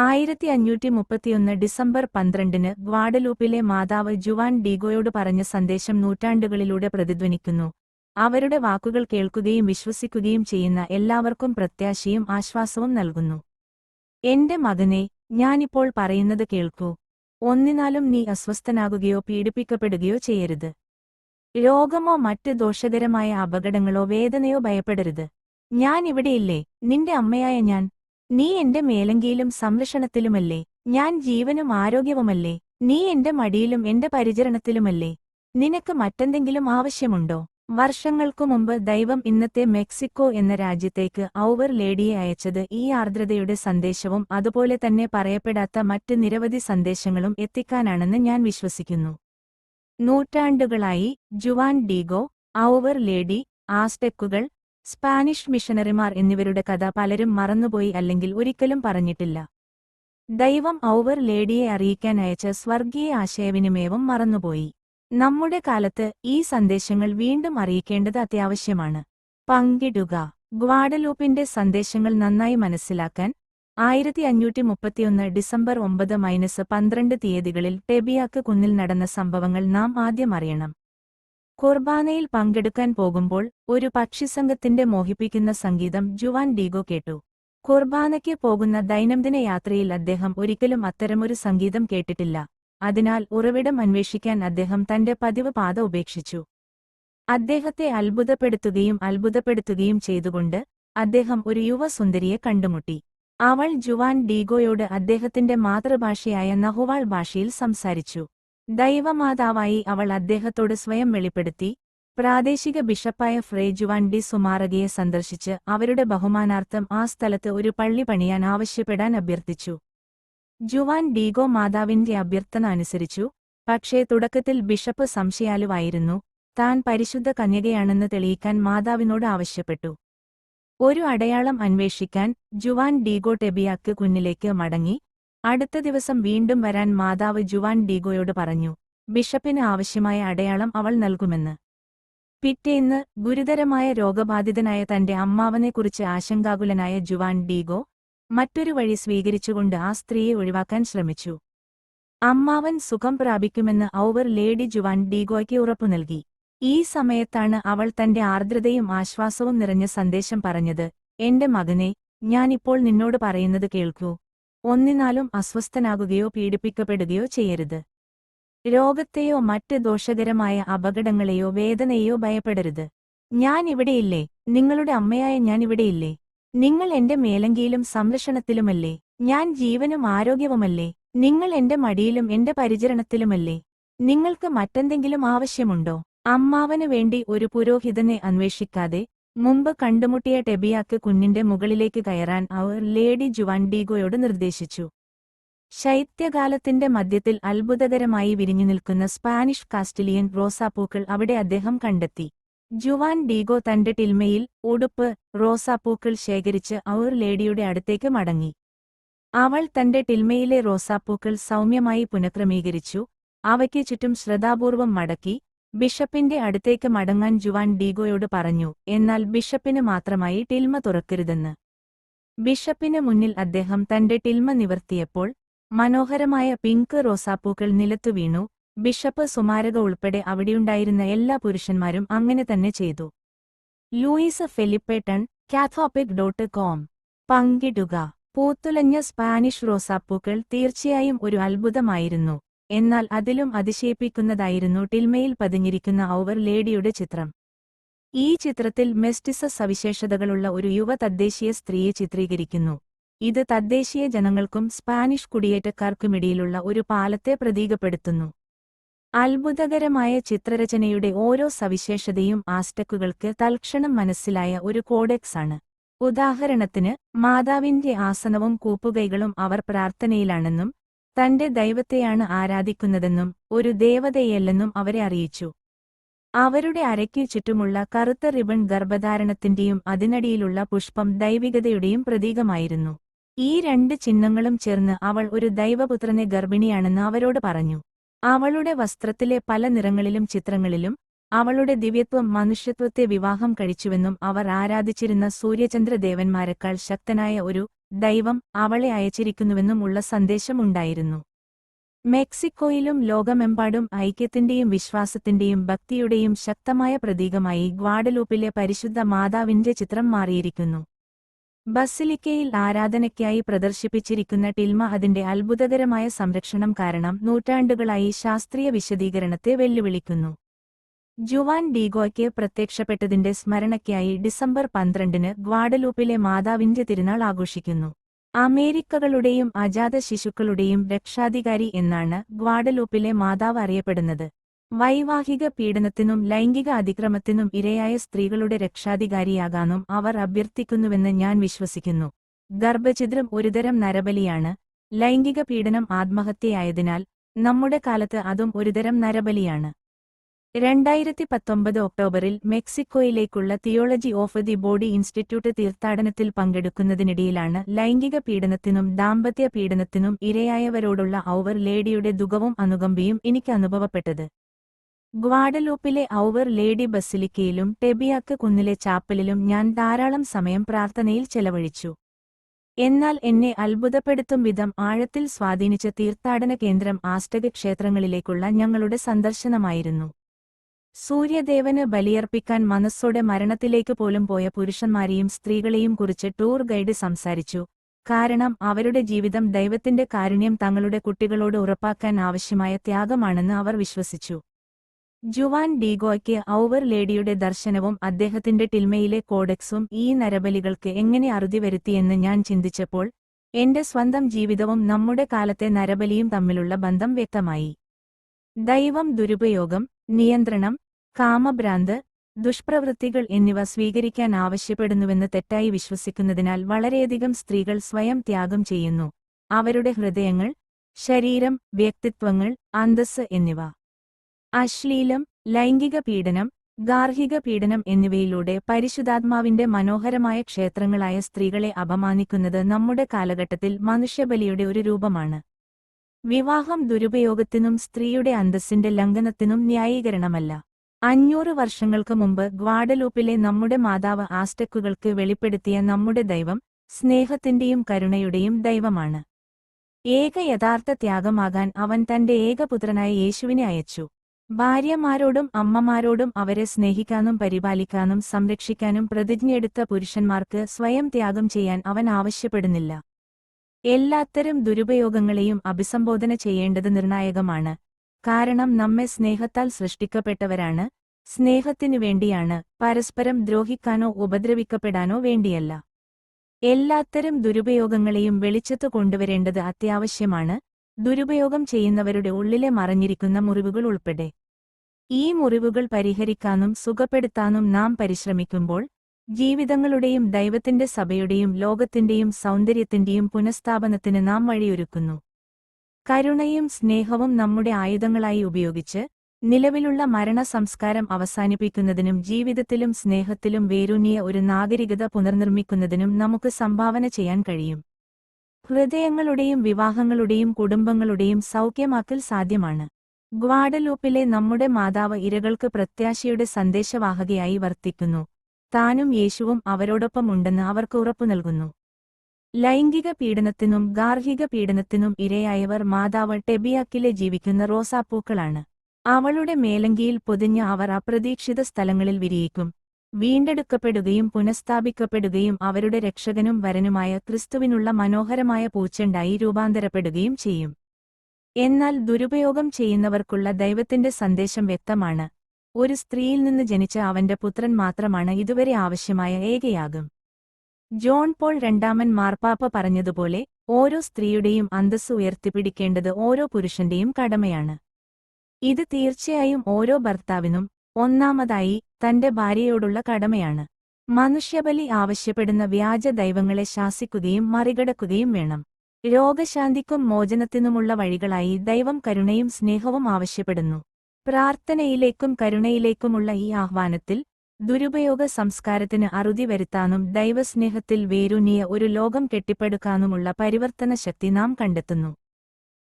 ആയിരത്തി അഞ്ഞൂറ്റി മുപ്പത്തിയൊന്ന് ഡിസംബർ പന്ത്രണ്ടിന് ഗ്വാഡലൂപ്പിലെ മാതാവ് ജുവാൻ ഡീഗോയോട് പറഞ്ഞ സന്ദേശം നൂറ്റാണ്ടുകളിലൂടെ പ്രതിധ്വനിക്കുന്നു. അവരുടെ വാക്കുകൾ കേൾക്കുകയും വിശ്വസിക്കുകയും ചെയ്യുന്ന എല്ലാവർക്കും പ്രത്യാശയും ആശ്വാസവും നൽകുന്നു. എന്റെ മകനെ ഞാനിപ്പോൾ പറയുന്നത് കേൾക്കൂ. ഒന്നിനാലും നീ അസ്വസ്ഥനാകുകയോ പീഡിപ്പിക്കപ്പെടുകയോ ചെയ്യരുത്. രോഗമോ മറ്റ് ദോഷകരമായ അപകടങ്ങളോ വേദനയോ ഭയപ്പെടരുത്. ഞാൻ ഇവിടെയില്ലേ നിന്റെ അമ്മയായ ഞാൻ നീ എന്റെ മേലങ്കിയിലും സംരക്ഷണത്തിലുമല്ലേ? ഞാൻ ജീവനും ആരോഗ്യവുമല്ലേ? നീ എന്റെ മടിയിലും എന്റെ പരിചരണത്തിലുമല്ലേ? നിനക്ക് മറ്റെന്തെങ്കിലും ആവശ്യമുണ്ടോ? വർഷങ്ങൾക്കു മുമ്പ് ദൈവം ഇന്നത്തെ മെക്സിക്കോ എന്ന രാജ്യത്തേക്ക് ഔവർ ലേഡിയെ അയച്ചത് ഈ ആർദ്രതയുടെ സന്ദേശവും അതുപോലെ തന്നെ പറയപ്പെടാത്ത മറ്റ് നിരവധി സന്ദേശങ്ങളും എത്തിക്കാനാണെന്ന് ഞാൻ വിശ്വസിക്കുന്നു. നൂറ്റാണ്ടുകളായി ജുവാൻ ഡീഗോ ഔവർ ലേഡി ആസ്റ്റെക്കുകൾ സ്പാനിഷ് മിഷണറിമാർ എന്നിവരുടെ കഥ പലരും മറന്നുപോയി അല്ലെങ്കിൽ ഒരിക്കലും പറഞ്ഞിട്ടില്ല. ദൈവം ഔവർ ലേഡിയെ അറിയിക്കാൻ അയച്ച സ്വർഗീയ ആശയവിനിമയവും മറന്നുപോയി. നമ്മുടെ കാലത്ത് ഈ സന്ദേശങ്ങൾ വീണ്ടും അറിയിക്കേണ്ടത് അത്യാവശ്യമാണ്. പങ്കിടുക. ഗ്വാഡലൂപ്പിന്റെ സന്ദേശങ്ങൾ നന്നായി മനസ്സിലാക്കാൻ ആയിരത്തി അഞ്ഞൂറ്റി മുപ്പത്തിയൊന്ന് ഡിസംബർ ഒമ്പത് മൈനസ് പന്ത്രണ്ട് തീയതികളിൽ ടെബിയാക്ക് കുന്നിൽ നടന്ന സംഭവങ്ങൾ നാം ആദ്യം അറിയണം. കുർബാനയിൽ പങ്കെടുക്കാൻ പോകുമ്പോൾ ഒരു പക്ഷിസംഘത്തിന്റെ മോഹിപ്പിക്കുന്ന സംഗീതം ജുവാൻ ഡീഗോ കേട്ടു. കുർബാനയ്ക്ക് പോകുന്ന ദൈനംദിന യാത്രയിൽ അദ്ദേഹം ഒരിക്കലും അത്തരമൊരു സംഗീതം കേട്ടിട്ടില്ല. അതിനാൽ ഉറവിടം അന്വേഷിക്കാൻ അദ്ദേഹം തന്റെ പതിവ് പാത ഉപേക്ഷിച്ചു. അദ്ദേഹത്തെ അത്ഭുതപ്പെടുത്തുകയും അത്ഭുതപ്പെടുത്തുകയും ചെയ്തുകൊണ്ട് അദ്ദേഹം ഒരു യുവസുന്ദരിയെ കണ്ടുമുട്ടി. അവൾ ജുവാൻ ഡീഗോയോട് അദ്ദേഹത്തിന്റെ മാതൃഭാഷയായ നഹുവാൾ ഭാഷയിൽ സംസാരിച്ചു. ദൈവമാതാവായി അവൾ അദ്ദേഹത്തോട് സ്വയം വെളിപ്പെടുത്തി. പ്രാദേശിക ബിഷപ്പായ ഫ്രേ ജുവാൻ ഡി സുമാരകയെ സന്ദർശിച്ച് അവരുടെ ബഹുമാനാർത്ഥം ആ സ്ഥലത്ത് ഒരു പള്ളി പണിയാൻ ആവശ്യപ്പെടാൻ അഭ്യർത്ഥിച്ചു. ജുവാൻ ഡീഗോ മാതാവിന്റെ അഭ്യർത്ഥന അനുസരിച്ചു. പക്ഷേ തുടക്കത്തിൽ ബിഷപ്പ് സംശയാലുവായിരുന്നു. താൻ പരിശുദ്ധ കന്യകയാണെന്ന് തെളിയിക്കാൻ മാതാവിനോട് ആവശ്യപ്പെട്ടു. ഒരു അടയാളം അന്വേഷിക്കാൻ ജുവാൻ ഡീഗോ ടെബിയാക്ക് കുന്നിലേക്ക് മടങ്ങി. അടുത്ത ദിവസം വീണ്ടും വരാൻ മാതാവ് ജുവാൻ ഡീഗോയോട് പറഞ്ഞു ബിഷപ്പിന് ആവശ്യമായ അടയാളം അവൾ നൽകുമെന്ന്. പിറ്റേന്ന് ഗുരുതരമായ രോഗബാധിതനായ തന്റെ അമ്മാവനെക്കുറിച്ച് ആശങ്കാകുലനായ ജുവാൻ ഡീഗോ മറ്റൊരു വഴി സ്വീകരിച്ചുകൊണ്ട് ആ സ്ത്രീയെ ഒഴിവാക്കാൻ ശ്രമിച്ചു. അമ്മാവൻ സുഖം പ്രാപിക്കുമെന്ന് ഔവർ ലേഡി ജുവാൻ ഡീഗോയ്ക്ക് ഉറപ്പു നൽകി. ഈ സമയത്താണ് അവൾ തന്റെ ആർദ്രതയും ആശ്വാസവും നിറഞ്ഞ സന്ദേശം പറഞ്ഞത് എന്റെ മകനെ ഞാനിപ്പോൾ നിന്നോട് പറയുന്നത് കേൾക്കൂ. ഒന്നിനാലും അസ്വസ്ഥനാകുകയോ പീഡിപ്പിക്കപ്പെടുകയോ ചെയ്യരുത്. രോഗത്തെയോ മറ്റ് ദോഷകരമായ അപകടങ്ങളെയോ വേദനയോ ഭയപ്പെടരുത്. ഞാൻ ഇവിടെയില്ലേ? നിങ്ങളുടെ അമ്മയായ ഞാൻ ഇവിടെയില്ലേ? നിങ്ങൾ എന്റെ മേലങ്കിയിലും സംരക്ഷണത്തിലുമല്ലേ? ഞാൻ ജീവനും ആരോഗ്യവുമല്ലേ? നിങ്ങൾ എന്റെ മടിയിലും എന്റെ പരിചരണത്തിലുമല്ലേ? നിങ്ങൾക്ക് മറ്റെന്തെങ്കിലും ആവശ്യമുണ്ടോ? അമ്മാവനു വേണ്ടി ഒരു പുരോഹിതനെ അന്വേഷിക്കാതെ മുമ്പ് കണ്ടുമുട്ടിയ ടെബിയാക്ക് കുഞ്ഞിന്റെ മുകളിലേക്ക് കയറാൻ അവർ ലേഡി ജുവാൻഡീഗോയോട് നിർദ്ദേശിച്ചു. ശൈത്യകാലത്തിന്റെ മധ്യത്തിൽ അത്ഭുതകരമായി വിരിഞ്ഞു നിൽക്കുന്ന സ്പാനിഷ് കാസ്റ്റിലിയൻ റോസാപ്പൂക്കൾ അവിടെ അദ്ദേഹം കണ്ടെത്തി. ജുവാൻ ഡീഗോ തന്റെ ടിൽമയിൽ ഉടുപ്പ് റോസാപ്പൂക്കൾ ശേഖരിച്ച് ഔർ ലേഡിയുടെ അടുത്തേക്ക് മടങ്ങി. അവൾ തന്റെ ടിൽമയിലെ റോസാപ്പൂക്കൾ സൗമ്യമായി പുനഃക്രമീകരിച്ചു. അവയ്ക്ക് ചുറ്റും ശ്രദ്ധാപൂർവം മടക്കി ബിഷപ്പിന്റെ അടുത്തേക്ക് മടങ്ങാൻ ജുവാൻ ഡീഗോയോട് പറഞ്ഞു എന്നാൽ ബിഷപ്പിന് മാത്രമായി ടിൽമ തുറക്കരുതെന്ന്. ബിഷപ്പിന് മുന്നിൽ അദ്ദേഹം തന്റെ ടിൽമ നിവർത്തിയപ്പോൾ മനോഹരമായ പിങ്ക് റോസാപ്പൂക്കൾ നിലത്തു വീണു. ബിഷപ്പ് സുമാരക ഉൾപ്പെടെ അവിടെയുണ്ടായിരുന്ന എല്ലാ പുരുഷന്മാരും അങ്ങനെ തന്നെ ചെയ്തു. ലൂയിസ് ഫെലിപ്പേട്ടൺ കാഥോപിക് ഡോട്ട് കോം. പങ്കിടുക. പൂത്തുലഞ്ഞ സ്പാനിഷ് റോസാപ്പൂക്കൾ തീർച്ചയായും ഒരു അത്ഭുതമായിരുന്നു. എന്നാൽ അതിലും അതിശയിപ്പിക്കുന്നതായിരുന്നു ടിൽമയിൽ പതിഞ്ഞിരിക്കുന്ന ഔവർ ലേഡിയുടെ ചിത്രം. ഈ ചിത്രത്തിൽ മെസ്റ്റിസ സവിശേഷതകളുള്ള ഒരു യുവ തദ്ദേശീയ സ്ത്രീയെ ചിത്രീകരിക്കുന്നു. ഇത് തദ്ദേശീയ ജനങ്ങൾക്കും സ്പാനിഷ് കുടിയേറ്റക്കാർക്കുമിടയിലുള്ള ഒരു പാലത്തെ പ്രതീകപ്പെടുത്തുന്നു. അത്ഭുതകരമായ ചിത്രരചനയുടെ ഓരോ സവിശേഷതയും ആസ്റ്റക്കുകൾക്ക് തൽക്ഷണം മനസ്സിലായ ഒരു കോഡെക്സാണ് ഉദാഹരണത്തിന് മാതാവിന്റെ ആസനവും കൂപ്പുകൈകളും അവർ പ്രാർത്ഥനയിലാണെന്നും തന്റെ ദൈവത്തെയാണ് ആരാധിക്കുന്നതെന്നും ഒരു ദേവതയല്ലെന്നും അവരെ അറിയിച്ചു. അവരുടെ അരയ്ക്കു ചുറ്റുമുള്ള കറുത്ത റിബൺ ഗർഭധാരണത്തിന്റെയും അതിനടിയിലുള്ള പുഷ്പം ദൈവികതയുടെയും പ്രതീകമായിരുന്നു. ഈ രണ്ട് ചിഹ്നങ്ങളും ചേർന്ന് അവൾ ഒരു ദൈവപുത്രനെ ഗർഭിണിയാണെന്ന് അവരോട് പറഞ്ഞു. അവളുടെ വസ്ത്രത്തിലെ പല നിറങ്ങളിലും ചിത്രങ്ങളിലും അവളുടെ ദിവ്യത്വം മനുഷ്യത്വത്തെ വിവാഹം കഴിച്ചുവെന്നും അവർ ആരാധിച്ചിരുന്ന സൂര്യചന്ദ്രദേവന്മാരെക്കാൾ ശക്തനായ ഒരു ദൈവം അവളെ അയച്ചിരിക്കുന്നുവെന്നും ഉള്ള സന്ദേശമുണ്ടായിരുന്നു. മെക്സിക്കോയിലും ലോകമെമ്പാടും ഐക്യത്തിന്റെയും വിശ്വാസത്തിന്റെയും ഭക്തിയുടെയും ശക്തമായ പ്രതീകമായി ഗ്വാഡലൂപ്പിലെ പരിശുദ്ധ മാതാവിന്റെ ചിത്രം മാറിയിരിക്കുന്നു. ബസിലിക്കയിൽ ആരാധനയ്ക്കായി പ്രദർശിപ്പിച്ചിരിക്കുന്ന ടിൽമ അതിന്റെ അത്ഭുതകരമായ സംരക്ഷണം കാരണം നൂറ്റാണ്ടുകളായി ശാസ്ത്രീയ വിശദീകരണത്തെ വെല്ലുവിളിക്കുന്നു. ജുവാൻ ഡീഗോയ്ക്ക് പ്രത്യക്ഷപ്പെട്ടതിന്റെ സ്മരണയ്ക്കായി ഡിസംബർ പന്ത്രണ്ടിന് ഗ്വാഡലൂപ്പിലെ മാതാവിന്റെ തിരുനാൾ ആഘോഷിക്കുന്നു. അമേരിക്കകളുടെയും അജാത ശിശുക്കളുടെയും രക്ഷാധികാരി എന്നാണ് ഗ്വാഡലൂപ്പിലെ മാതാവ് അറിയപ്പെടുന്നത്. വൈവാഹിക പീഡനത്തിനും ലൈംഗിക അതിക്രമത്തിനും ഇരയായ സ്ത്രീകളുടെ രക്ഷാധികാരിയാകാനും അവർ അഭ്യർത്ഥിക്കുന്നുവെന്ന് ഞാൻ വിശ്വസിക്കുന്നു. ഗർഭഛിദ്രം ഒരുതരം നരബലിയാണ്. ലൈംഗിക പീഡനം ആത്മഹത്യയായതിനാൽ നമ്മുടെ കാലത്ത് അതും ഒരുതരം നരബലിയാണ്. രണ്ടായിരത്തി പത്തൊമ്പത് ഒക്ടോബറിൽ മെക്സിക്കോയിലേക്കുള്ള theology of the body institute തീർത്ഥാടനത്തിൽ പങ്കെടുക്കുന്നതിനിടയിലാണ് ലൈംഗിക പീഡനത്തിനും ദാമ്പത്യ പീഡനത്തിനും ഇരയായവരോടുള്ള ഔവർ ലേഡിയുടെ ദുഃഖവും അനുകമ്പയും എനിക്ക് അനുഭവപ്പെട്ടത്. ഗ്വാഡലൂപ്പിലെ ഔവർ ലേഡി ബസിലിക്കയിലും ടെബിയാക്ക് കുന്നിലെ ചാപ്പലിലും ഞാൻ ധാരാളം സമയം പ്രാർത്ഥനയിൽ ചെലവഴിച്ചു. എന്നാൽ എന്നെ അത്ഭുതപ്പെടുത്തും വിധം ആഴത്തിൽ സ്വാധീനിച്ച തീർത്ഥാടന കേന്ദ്രം ആസ്റ്റക ക്ഷേത്രങ്ങളിലേക്കുള്ള ഞങ്ങളുടെ സന്ദർശനമായിരുന്നു. സൂര്യദേവന് ബലിയർപ്പിക്കാൻ മനസ്സോടെ മരണത്തിലേക്ക് പോലും പോയ പുരുഷന്മാരെയും സ്ത്രീകളെയും കുറിച്ച് ടൂർ ഗൈഡ് സംസാരിച്ചു. കാരണം അവരുടെ ജീവിതം ദൈവത്തിന്റെ കാരുണ്യം തങ്ങളുടെ കുട്ടികളോട് ഉറപ്പാക്കാൻ ആവശ്യമായ ത്യാഗമാണെന്ന് അവർ വിശ്വസിച്ചു. ജുവാൻ ഡീഗോയ്ക്ക് ഔവർ ലേഡിയുടെ ദർശനവും അദ്ദേഹത്തിന്റെ ടിൽമയിലെ കോഡക്സും ഈ നരബലികൾക്ക് എങ്ങനെ അറുതി വരുത്തിയെന്ന് ഞാൻ ചിന്തിച്ചപ്പോൾ എന്റെ സ്വന്തം ജീവിതവും നമ്മുടെ കാലത്തെ നരബലിയും തമ്മിലുള്ള ബന്ധം വ്യക്തമായി. ദൈവം ദുരുപയോഗം നിയന്ത്രണം കാമഭ്രാന്ത് ദുഷ്പ്രവൃത്തികൾ എന്നിവ സ്വീകരിക്കാൻ ആവശ്യപ്പെടുന്നുവെന്ന് തെറ്റായി വിശ്വസിക്കുന്നതിനാൽ വളരെയധികം സ്ത്രീകൾ സ്വയം ത്യാഗം ചെയ്യുന്നു. അവരുടെ ഹൃദയങ്ങൾ ശരീരം വ്യക്തിത്വങ്ങൾ അന്തസ് എന്നിവ. അശ്ലീലം ലൈംഗിക പീഡനം ഗാർഹിക പീഡനം എന്നിവയിലൂടെ പരിശുദ്ധാത്മാവിന്റെ മനോഹരമായ ക്ഷേത്രങ്ങളായ സ്ത്രീകളെ അപമാനിക്കുന്നത് നമ്മുടെ കാലഘട്ടത്തിൽ മനുഷ്യബലിയുടെ ഒരു രൂപമാണ്. വിവാഹം ദുരുപയോഗത്തിനും സ്ത്രീയുടെ അന്തസ്സിന്റെ ലംഘനത്തിനും ന്യായീകരണമല്ല. അഞ്ഞൂറ് വർഷങ്ങൾക്ക് മുമ്പ് ഗ്വാഡലൂപ്പിലെ നമ്മുടെ മാതാവ് ആസ്റ്റക്കുകൾക്ക് വെളിപ്പെടുത്തിയ നമ്മുടെ ദൈവം സ്നേഹത്തിന്റെയും കരുണയുടെയും ദൈവമാണ്. ഏക യഥാർത്ഥ ത്യാഗമാകാൻ അവൻ തന്റെ ഏകപുത്രനായ യേശുവിനെ അയച്ചു. ഭാര്യമാരോടും അമ്മമാരോടും അവരെ സ്നേഹിക്കാനും പരിപാലിക്കാനും സംരക്ഷിക്കാനും പ്രതിജ്ഞയെടുത്ത പുരുഷന്മാർക്ക് സ്വയം ത്യാഗം ചെയ്യാൻ അവൻ ആവശ്യപ്പെടുന്നില്ല. എല്ലാത്തരം ദുരുപയോഗങ്ങളെയും അഭിസംബോധന ചെയ്യേണ്ടത് നിർണായകമാണ്. കാരണം നമ്മെ സ്നേഹത്താൽ സൃഷ്ടിക്കപ്പെട്ടവരാണ്. സ്നേഹത്തിനു വേണ്ടിയാണ് പരസ്പരം ദ്രോഹിക്കാനോ ഉപദ്രവിക്കപ്പെടാനോ വേണ്ടിയല്ല. എല്ലാത്തരം ദുരുപയോഗങ്ങളെയും വെളിച്ചത്തു കൊണ്ടുവരേണ്ടത് അത്യാവശ്യമാണ്. ദുരുപയോഗം ചെയ്യുന്നവരുടെ ഉള്ളിലെ മറഞ്ഞിരിക്കുന്ന മുറിവുകൾ ഉൾപ്പെടെ. ഈ മുറിവുകൾ പരിഹരിക്കാനും സുഖപ്പെടുത്താനും നാം പരിശ്രമിക്കുമ്പോൾ ജീവിതങ്ങളുടെയും ദൈവത്തിന്റെ സഭയുടെയും ലോകത്തിന്റെയും സൗന്ദര്യത്തിന്റെയും പുനഃസ്ഥാപനത്തിന് നാം വഴിയൊരുക്കുന്നു. കരുണയും സ്നേഹവും നമ്മുടെ ആയുധങ്ങളായി ഉപയോഗിച്ച് നിലവിലുള്ള മരണ സംസ്കാരം അവസാനിപ്പിക്കുന്നതിനും ജീവിതത്തിലും സ്നേഹത്തിലും വേരൂന്നിയ ഒരു നാഗരികത പുനർനിർമ്മിക്കുന്നതിനും നമുക്ക് സംഭാവന ചെയ്യാൻ കഴിയും. ഹൃദയങ്ങളുടെയും വിവാഹങ്ങളുടെയും കുടുംബങ്ങളുടെയും സൗഖ്യമാക്കൽ സാധ്യമാണ്. ഗ്വാഡലൂപ്പിലെ നമ്മുടെ മാതാവ് ഇരകൾക്ക് പ്രത്യാശയുടെ സന്ദേശവാഹകയായി വർത്തിക്കുന്നു. താനും യേശുവും അവരോടൊപ്പം ഉണ്ടെന്ന് അവർക്ക് ഉറപ്പു നൽകുന്നു. ലൈംഗിക പീഡനത്തിനും ഗാർഹിക പീഡനത്തിനും ഇരയായവർ മാതാവ് ടെബിയാക്കിലെ ജീവിക്കുന്ന റോസാപ്പൂക്കളാണ്. അവളുടെ മേലങ്കിയിൽ പൊതിഞ്ഞ അവർ അപ്രതീക്ഷിത സ്ഥലങ്ങളിൽ വിരിയിക്കും. വീണ്ടെടുക്കപ്പെടുകയും പുനഃസ്ഥാപിക്കപ്പെടുകയും അവരുടെ രക്ഷകനും വരനുമായ ക്രിസ്തുവിനുള്ള മനോഹരമായ പൂച്ചെണ്ടായി രൂപാന്തരപ്പെടുകയും ചെയ്യും. എന്നാൽ ദുരുപയോഗം ചെയ്യുന്നവർക്കുള്ള ദൈവത്തിന്റെ സന്ദേശം വ്യക്തമാണ്. ഒരു സ്ത്രീയിൽ നിന്ന് ജനിച്ച അവന്റെ പുത്രൻ മാത്രമാണ് ഇതുവരെ ആവശ്യമായ ഏകയാകും. ജോൺ പോൾ രണ്ടാമൻ മാർപ്പാപ്പ പറഞ്ഞതുപോലെ ഓരോ സ്ത്രീയുടെയും അന്തസ്സ് ഉയർത്തിപ്പിടിക്കേണ്ടത് ഓരോ പുരുഷന്റെയും കടമയാണ്. ഇത് തീർച്ചയായും ഓരോ ഭർത്താവിനും ഒന്നാമതായി തന്റെ ഭാര്യയോടുള്ള കടമയാണ്. മനുഷ്യബലി ആവശ്യപ്പെടുന്ന വ്യാജ ദൈവങ്ങളെ ശാസിക്കുകയും മറികടക്കുകയും വേണം. രോഗശാന്തിക്കും മോചനത്തിനുമുള്ള വഴികളായി ദൈവം കരുണയും സ്നേഹവും ആവശ്യപ്പെടുന്നു. പ്രാർത്ഥനയിലേക്കും കരുണയിലേക്കുമുള്ള ഈ ആഹ്വാനത്തിൽ ദുരുപയോഗ സംസ്കാരത്തിന് അറുതി വരുത്താനും ദൈവസ്നേഹത്തിൽ വേരൂന്നിയ ഒരു ലോകം കെട്ടിപ്പടുക്കാനുമുള്ള പരിവർത്തന ശക്തി നാം കണ്ടെത്തുന്നു.